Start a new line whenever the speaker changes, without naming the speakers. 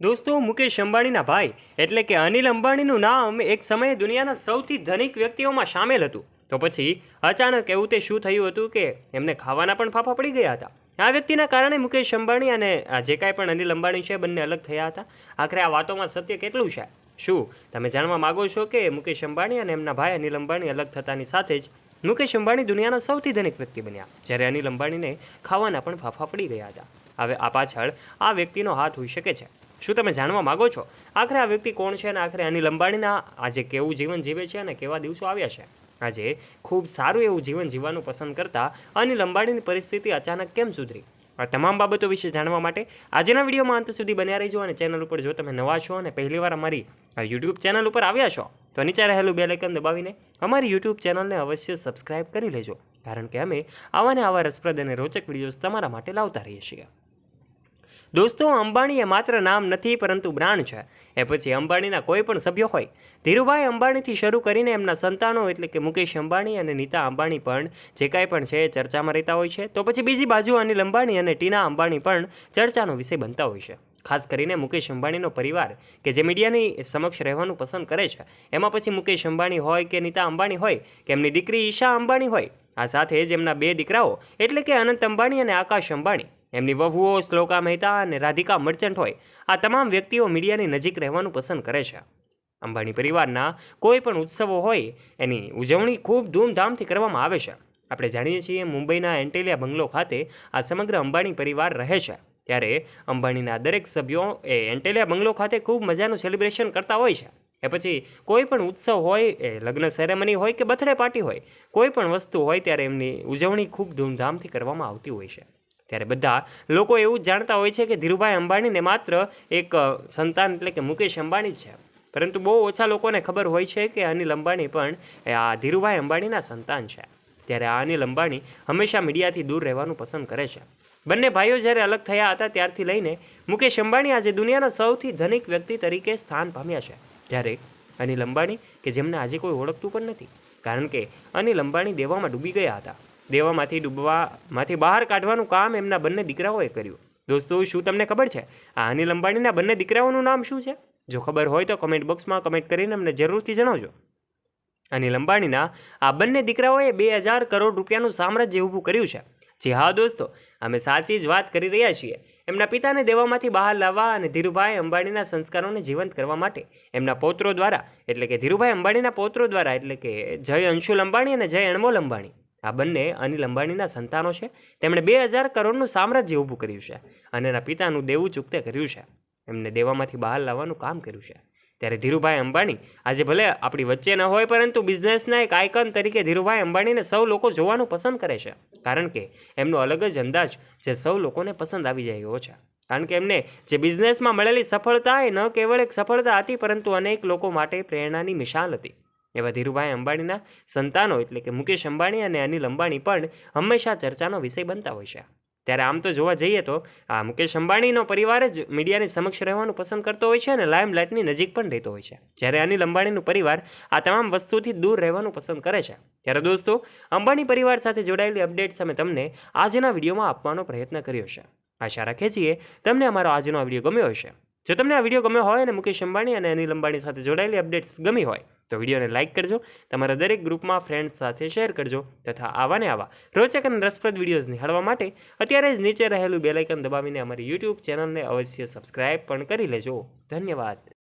દોસ્તો મુકેશ અંબાણીના ભાઈ. એટલે કે અનિલ અંબાણીનું નામ એક સમયે દુનિયાના સૌથી ધનિક વ્યક્તિઓમાં સામેલ હતું. તો પછી અચાનક એવું તે શું થયું હતું કે એમને ખાવાના પણ ફાફા પડી ગયા હતા. આ વ્યક્તિના કારણે મુકેશ અંબાણી અને જે કાંઈ પણ અનિલ અંબાણી છે, બંને અલગ થયા હતા. આખરે આ વાતોમાં સત્ય કેટલું છે? શું તમે જાણવા માગો છો કે મુકેશ અંબાણી અને એમના ભાઈ અનિલ અંબાણી અલગ થતાની સાથે જ મુકેશ અંબાણી દુનિયાના સૌથી ધનિક વ્યક્તિ બન્યા, જ્યારે અનિલ અંબાણીને ખાવાના પણ ફાફા પડી ગયા હતા. હવે આ પાછળ આ વ્યક્તિનો હાથ હોઈ શકે છે. શું તમે જાણવા માગો છો? આખરે આ વ્યક્તિ કોણ છે અને આખરે અનિલ અંબાણીના આજે કેવું જીવન જીવે છે અને કેવા દિવસો આવ્યા છે? આજે ખૂબ સારું એવું જીવન જીવવાનું પસંદ કરતા અનિલ અંબાણીની પરિસ્થિતિ અચાનક કેમ સુધરી? આ તમામ બાબતો વિશે જાણવા માટે આજના વિડીયોમાં અંત સુધી બન્યા રહેજો અને ચેનલ ઉપર જો તમે નવા છો અને પહેલીવાર અમારી યુટ્યુબ ચેનલ ઉપર આવ્યા છો, તો નીચે રહેલું બે લાઇકન દબાવીને અમારી યુટ્યુબ ચેનલને અવશ્ય સબસ્ક્રાઇબ કરી લેજો, કારણ કે અમે આવા ને આવા રસપ્રદ અને રોચક વિડીયોઝ તમારા માટે લાવતા રહીએ છીએ. દોસ્તો અંબાણી એ માત્ર નામ નથી, પરંતુ બ્રાન્ડ છે. એ પછી અંબાણીના કોઈ પણ સભ્ય હોય, ધીરુભાઈ અંબાણીથી શરૂ કરીને એમના સંતાનો એટલે કે મુકેશ અંબાણી અને નીતા અંબાણી પણ જે કાંઈ પણ છે એ ચર્ચામાં રહેતા હોય છે. તો પછી બીજી બાજુ અનિલ અંબાણી અને ટીના અંબાણી પણ ચર્ચાનો વિષય બનતા હોય છે. ખાસ કરીને મુકેશ અંબાણીનો પરિવાર, કે જે મીડિયાની સમક્ષ રહેવાનું પસંદ કરે છે. એમાં પછી મુકેશ અંબાણી હોય કે નીતા અંબાણી હોય, કે એમની દીકરી ઈશા અંબાણી હોય. આ સાથે જ એમના બે દીકરાઓ, એટલે કે અનંત અંબાણી અને આકાશ અંબાણી. એમની વહુઓ શ્લોકા મહેતા અને રાધિકા મર્ચન્ટ હોય. આ તમામ વ્યક્તિઓ મીડિયાની નજીક રહેવાનું પસંદ કરે છે. અંબાણી પરિવારના કોઈ પણ ઉત્સવો હોય, એની ઉજવણી ખૂબ ધૂમધામથી કરવામાં આવે છે. આપણે જાણીએ છીએ મુંબઈના એન્ટેલિયા બંગલો ખાતે આ સમગ્ર અંબાણી પરિવાર રહે છે. ત્યારે અંબાણીના દરેક સભ્યો એ એન્ટેલિયા બંગલો ખાતે ખૂબ મજાનું સેલિબ્રેશન કરતા હોય છે. એ પછી કોઈ પણ ઉત્સવ હોય, એ લગ્ન સેરેમની હોય કે બર્થડે પાર્ટી હોય, કોઈ પણ વસ્તુ હોય ત્યારે એમની ઉજવણી ખૂબ ધૂમધામથી કરવામાં આવતી હોય છે. ત્યારે બધા લોકો એવું જાણતા હોય છે કે ધીરુભાઈ અંબાણીને માત્ર એક સંતાન એટલે કે મુકેશ અંબાણી છે. પરંતુ બહુ ઓછા લોકોને ખબર હોય છે કે અનિલ અંબાણી પણ એ આ ધીરુભાઈ અંબાણીના સંતાન છે. ત્યારે આ અનિલ અંબાણી હંમેશા મીડિયાથી દૂર રહેવાનું પસંદ કરે છે. બંને ભાઈઓ જ્યારે અલગ થયા હતા ત્યારથી લઈને મુકેશ અંબાણી આજે દુનિયાના સૌથી ધનિક વ્યક્તિ તરીકે સ્થાન પામ્યા છે. જ્યારે અનિલ અંબાણી કે જેમને આજે કોઈ ઓળખતું પણ નથી. કારણ કે અનિલ અંબાણી દેવામાં ડૂબી ગયા હતા. દેવામાંથી ડૂબવામાંથી બહાર કાઢવાનું કામ એમના બંને દીકરાઓએ કર્યું. દોસ્તો, શું તમને ખબર છે? આ અનિલ અંબાણીના બંને દીકરાઓનું નામ શું છે? જો ખબર હોય તો કમેન્ટ બોક્સમાં કમેન્ટ કરીને અમને જરૂરથી જણાવજો. અનિલ અંબાણીના આ બંને દીકરાઓએ બે હજાર કરોડ રૂપિયાનું સામ્રાજ્ય ઊભું કર્યું છે. જી હા, દોસ્તો, અમે સાચી જ વાત કરી રહ્યા છીએ. એમના પિતાને દેવામાંથી બહાર લાવવા અને ધીરુભાઈ અંબાણીના સંસ્કારોને જીવંત કરવા માટે. એમના પૌત્રો દ્વારા, એટલે કે ધીરુભાઈ અંબાણીના પૌત્રો દ્વારા, એટલે કે જય અંશુલ અંબાણી અને જય અણમોલ અંબાણી. આ બંને અનિલ અંબાણીના સંતાનો છે. તેમણે બે હજાર કરોડનું સામ્રાજ્ય ઊભું કર્યું છે અને એના પિતાનું દેવું ચૂકતે કર્યું છે. એમને દેવામાંથી બહાર લાવવાનું કામ કર્યું છે. ત્યારે ધીરુભાઈ અંબાણી, આજે ભલે આપણી વચ્ચે ન હોય, પરંતુ બિઝનેસના એક આઇકન તરીકે ધીરુભાઈ અંબાણીને સૌ લોકો જોવાનું પસંદ કરે છે. કારણ કે એમનો અલગ જ અંદાજ જે સૌ લોકોને પસંદ આવી એવો છે. કારણ કે એમને જે બિઝનેસમાં મળેલી સફળતા એ ન કેવળ એક સફળતા હતી, પરંતુ અનેક લોકો માટે પ્રેરણાની મિશાલ હતી. એવા ધીરુભાઈ અંબાણીના સંતાનો એટલે કે મુકેશ અંબાણી અને અનિલ અંબાણી પણ હંમેશા ચર્ચાનો વિષય બનતા હોય છે. ત્યારે આમ તો જોવા જઈએ તો આ મુકેશ અંબાણીનો પરિવાર જ મીડિયાની સમક્ષ રહેવાનું પસંદ કરતો હોય છે અને લાઇમલાઇટની નજીક પણ રહેતો હોય છે. જ્યારે અનિલ અંબાણીનું પરિવાર આ તમામ વસ્તુથી દૂર રહેવાનું પસંદ કરે છે. ત્યારે દોસ્તો, અંબાણી પરિવાર સાથે જોડાયેલી અપડેટ્સ અમે તમને આજના વિડીયોમાં આપવાનો પ્રયત્ન કર્યો છે. આશા રાખીએ છીએ તમને અમારો આજનો આ વીડિયો ગમ્યો હશે. જો તમને આ વીડિયો ગમ્યો હોય અને મુકેશ અંબાણી અને અનિલ અંબાણી સાથે જોડાયેલી અપડેટ્સ ગમી હોય, તો વિડીયોને લાઇક કરજો, તમારા દરેક ગ્રુપમાં ફ્રેન્ડ્સ સાથે શેર કરજો તથા આવા ને આવા રોચક અને રસપ્રદ વિડીયોઝ નિહાળવા માટે અત્યારે જ નીચે રહેલું બેલાઇકન દબાવીને અમારી યુટ્યુબ ચેનલને અવશ્ય સબસ્ક્રાઇબ પણ કરી લેજો. ધન્યવાદ.